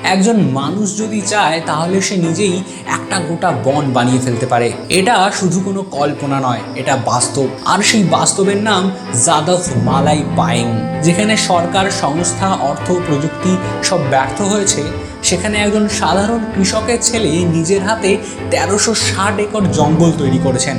একজন মানুষ যদি চায়, তাহলে সে নিজেই একটা গোটা বন বানিয়ে ফেলতে পারে। এটা শুধু কোনো কল্পনা নয়, এটা বাস্তব। আর সেই বাস্তবের নাম জাদভ মালাই পায়েং, যেখানে সরকার, সংস্থা, অর্থ প্রযুক্তি সব ব্যর্থ হয়েছে। সেখানে একজন সাধারণ কৃষকের ছেলে নিজের হাতে তেরোশো ষাট একর জঙ্গল তৈরি করেছেন।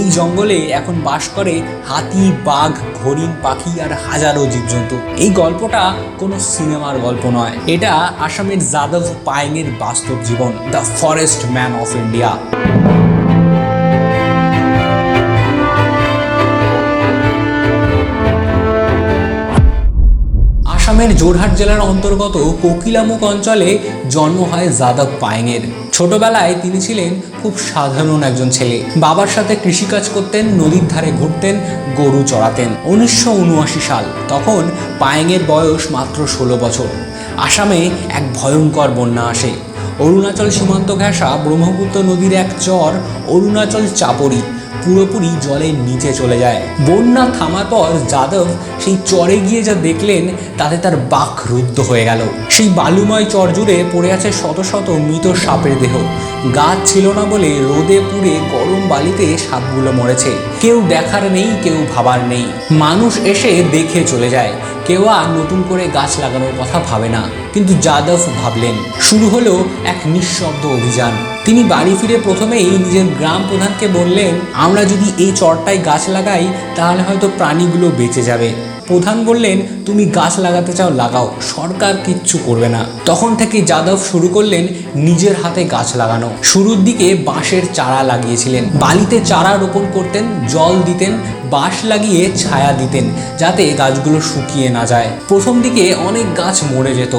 এই জঙ্গলে এখন বাস করে হাতি, বাঘ, হরিণ, পাখি আর হাজারো জীবজন্তু। এই গল্পটা কোনো সিনেমার গল্প নয়। এটা আসামের যাদব পায়েংয়ের বাস্তব জীবন the forest man of India আসামের জোরহাট জেলার অন্তর্গত কোকিলামুখ অঞ্চলে জন্ম হয় যাদব পায়েংয়ের ছোটবেলায় তিনি ছিলেন খুব সাধারণ একজন ছেলে। বাবার সাথে কৃষিকাজ করতেন, নদীর ধারে ঘুরতেন, গরু চড়াতেন। উনিশশো উনআশি সাল, তখন পায়েংয়ের বয়স মাত্র ষোলো বছর। আসামে এক ভয়ঙ্কর বন্যা আসে। অরুণাচল সীমান্ত ঘেঁষা ব্রহ্মপুত্র নদীর এক চর অরুণাচল চাপড়ি পুরোপুরি জলের নিচে চলে যায়। বন্যা থামার পর যাদব সেই চরে গিয়ে যা দেখলেন, তাতে তার বাক রুদ্ধ হয়ে গেল। সেই বালুময় চর জুড়ে পড়ে আছে শত শত মৃত সাপের দেহ। গাছ ছিল না বলে রোদে পুড়ে গরম বালিতে সাপগুলো মরেছে। কেউ দেখার নেই, কেউ ভাবার নেই। মানুষ এসে দেখে চলে যায়। কেউ আর নতুন করে গাছ লাগানোর কথা ভাবে না। কিন্তু যাদব ভাবলেন, শুরু হলো এক নিঃশব্দ অভিযান। তিনি বাড়ি ফিরে প্রথমেই নিজের গ্রাম প্রধানকে বললেন, আমরা যদি এই চরটায় গাছ লাগাই, তাহলে হয়তো প্রাণীগুলো বেঁচে যাবে। প্রধান বললেন, তুমি গাছ লাগাতে চাও, লাগাও, সরকার কিচ্ছু করবে না। তখন থেকে যাদব শুরু করলেন নিজের হাতে গাছ লাগানো। শুরুর দিকে বাঁশের চারা লাগিয়েছিলেন। বালিতে চারা রোপণ করতেন, জল দিতেন, বাঁশ লাগিয়ে ছায়া দিতেন, যাতে গাছগুলো শুকিয়ে না যায়। প্রথম দিকে অনেক গাছ মরে যেত।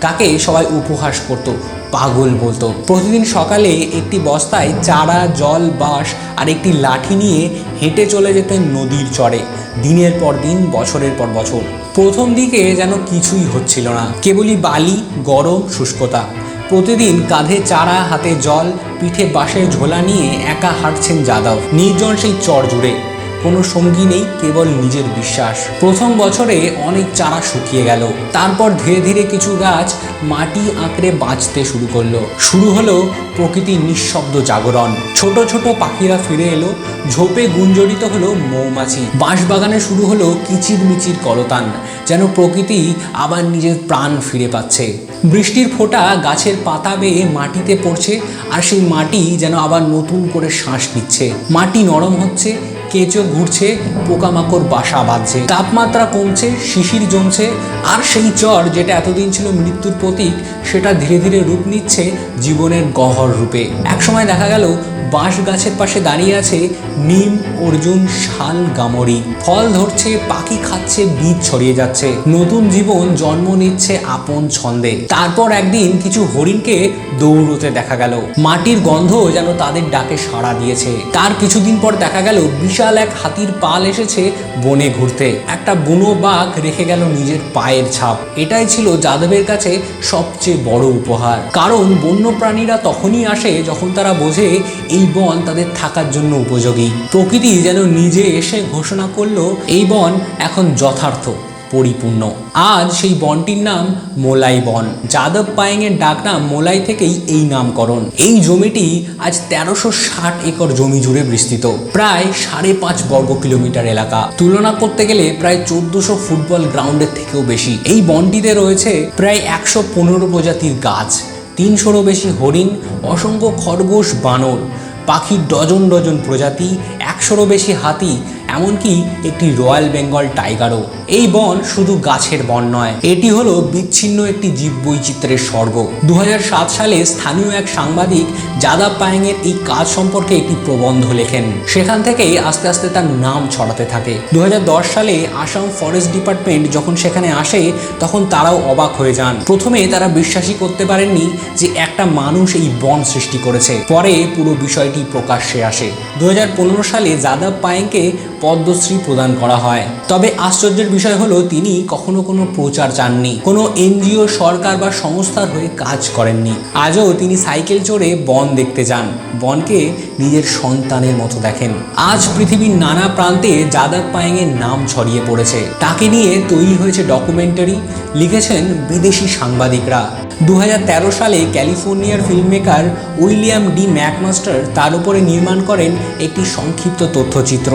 তাকে সবাই উপহাস করত? পাগল বলতো। প্রতিদিন সকালে একটি বস্তায় চারা, জল, বাঁশ আর একটি লাঠি নিয়ে হেঁটে চলে যেতেন নদীর চরে। দিনের পর দিন, বছরের পর বছর। প্রথম দিকে যেন কিছুই হচ্ছিল না। কেবলই বালি, গরম, শুষ্কতা। প্রতিদিন কাঁধে চারা, হাতে জল, পিঠে বাঁশের ঝোলা নিয়ে একা হাঁটছেন যাদব। নির্জন সেই চর জুড়ে। কোনো সঙ্গী নেই, কেবল নিজের বিশ্বাস। প্রথম বছরে অনেক চারা শুকিয়ে গেল। তারপর ধীরে ধীরে কিছু গাছ মাটি আঁকড়ে বাঁচতে শুরু করল। শুরু হলো প্রকৃতির নিঃশব্দ জাগরণ। ছোট ছোট পাখিরা ফিরে এলো। ঝোপে গুঞ্জরিত হলো মৌমাছি। বাঁশবাগানে শুরু হলো কিচির মিচির কলতান যেন প্রকৃতি আবার নিজের প্রাণ ফিরে পাচ্ছে। বৃষ্টির ফোঁটা গাছের পাতা বেয়ে মাটিতে পড়ছে, আর সেই মাটি যেন আবার নতুন করে শ্বাস নিচ্ছে। মাটি নরম হচ্ছে কেঁচো ঘুরছে, পোকামাকড় বাসা বাঁধছে। তাপমাত্রা কমছে, শিশির জমছে, আর সেই চর যেটা এতদিন ছিল মৃত্যুর প্রতীক, সেটা ধীরে ধীরে রূপ নিচ্ছে জীবনের গহর রূপে। একসময় দেখা গেল, বাঁশ গাছের পাশে দাঁড়িয়ে আছে নিম, অর্জুন, শাল গামরি ফল ধরছে, পাখি খাচ্ছে, বীজ ছড়িয়ে যাচ্ছে। নতুন জীবন জন্ম নিচ্ছে আপন ছন্দে। তারপর একদিন কিছু হরিণকে দৌড়তে দেখা গেল। মাটির গন্ধ যেন তাদের ডাকে সাড়া দিয়েছে। তার কিছুদিন পর দেখা গেল বিশাল এক হাতির পাল এসেছে বনে ঘুরতে। একটা বুনো বাঘ রেখে গেল নিজের পায়ের ছাপ। এটাই ছিল যাদবের কাছে সবচেয়ে বড় উপহার। কারণ বন্য প্রাণীরা তখনই আসে যখন তারা বোঝে এই বন তাদের থাকার জন্য উপযোগী। প্রকৃতি যেন নিজে এসে ঘোষণা করল, এই বন এখন যথার্থ। পরিপূর্ণ। আজ সেই বনটির নাম মোলাই বন। যাদব পায়েংয়ের ডাক নাম মোলাই থেকেই এই নামকরণ। এই জমিটি আজ তেরোশো ষাট একর জমি জুড়ে বিস্তৃত। প্রায় সাড়ে পাঁচ বর্গ কিলোমিটার এলাকা। তুলনা করতে গেলে প্রায় চোদ্দশো ফুটবল গ্রাউন্ডের থেকেও বেশি। এই বনটিতে রয়েছে প্রায় একশো পনেরো প্রজাতির গাছ। তিনশোরও বেশি হরিণ, অসংখ্য খরগোশ, বানর। পাখির ডজন ডজন প্রজাতি, একশোরও বেশি হাতি এমনকি একটি রয়্যাল বেঙ্গল টাইগারও। এই বন শুধু গাছের বন নয়, এটি হলো বিচ্ছিন্ন একটি জীববৈচিত্র্যের স্বর্গ। দু হাজার সাত সালে স্থানীয় এক সাংবাদিক যাদব পায়েংয়ের এই কাজ সম্পর্কে একটি প্রবন্ধ লেখেন। সেখান থেকেই আস্তে আস্তে তার নাম ছড়াতে থাকে। দু হাজার দশ সালে আসাম ফরেস্ট ডিপার্টমেন্ট যখন সেখানে আসে, তখন তারাও অবাক হয়ে যান। প্রথমে তারা বিশ্বাসই করতে পারেননি যে একটা মানুষ এই বন সৃষ্টি করেছে। পরে পুরো বিষয়টি প্রকাশ্যে আসে। দু হাজার পনেরো সালে যাদব পায়েংকে পদ্মশ্রী প্রদান করা হয়। তবে আশ্চর্যের বিষয় হলো, তিনি কখনো কোনো প্রচার চাননি। কোনো এনজিও, সরকার বা সংস্থার হয়ে কাজ করেননি। আজও তিনি সাইকেল চড়ে বন দেখতে যান। বনকে নিজের সন্তানের মতো দেখেন। আজ পৃথিবীর নানা প্রান্তে যাদব পায়েংয়ের নাম ছড়িয়ে পড়েছে। তাকে নিয়ে তৈরি হয়েছে ডকুমেন্টারি লিখেছেন বিদেশি সাংবাদিকরা। দু হাজার তেরো সালে ক্যালিফোর্নিয়ার ফিল্মমেকার উইলিয়াম ডি ম্যাকমাস্টার তার উপরে নির্মাণ করেন একটি সংক্ষিপ্ত তথ্যচিত্র,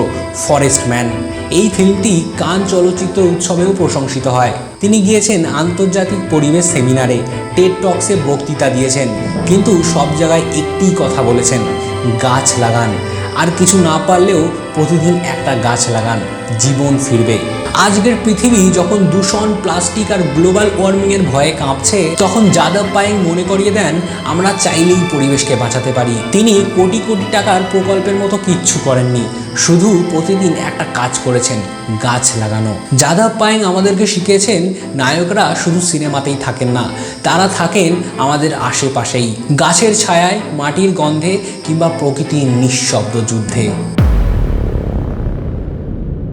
ফরেস্ট ম্যান। এই ফিল্মটি কান চলচ্চিত্র উৎসবেও প্রশংসিত হয়। তিনি গিয়েছেন আন্তর্জাতিক পরিবেশ সেমিনারে, টেড টক্সে বক্তৃতা দিয়েছেন, কিন্তু সব জায়গায় একটিই কথা বলেছেন, গাছ লাগান। আর কিছু না পারলেও প্রতিদিন একটা গাছ লাগান, জীবন ফিরবে। আজকের পৃথিবী যখন দূষণ প্লাস্টিক আর গ্লোবাল ওয়ার্মিংয়ের ভয়ে কাঁপছে, তখন যাদব পায়েং মনে করিয়ে দেন, আমরা চাইলেই পরিবেশকে বাঁচাতে পারি। তিনি কোটি কোটি টাকার প্রকল্পের মতো কিচ্ছু করেননি, শুধু প্রতিদিন একটা কাজ করেছেন, গাছ লাগানো। যাদব পায়েং আমাদেরকে শিখিয়েছেন, নায়করা শুধু সিনেমাতেই থাকেন না, তারা থাকেন আমাদের আশেপাশেই। গাছের ছায়ায়, মাটির গন্ধে কিংবা প্রকৃতির নিঃশব্দ যুদ্ধে।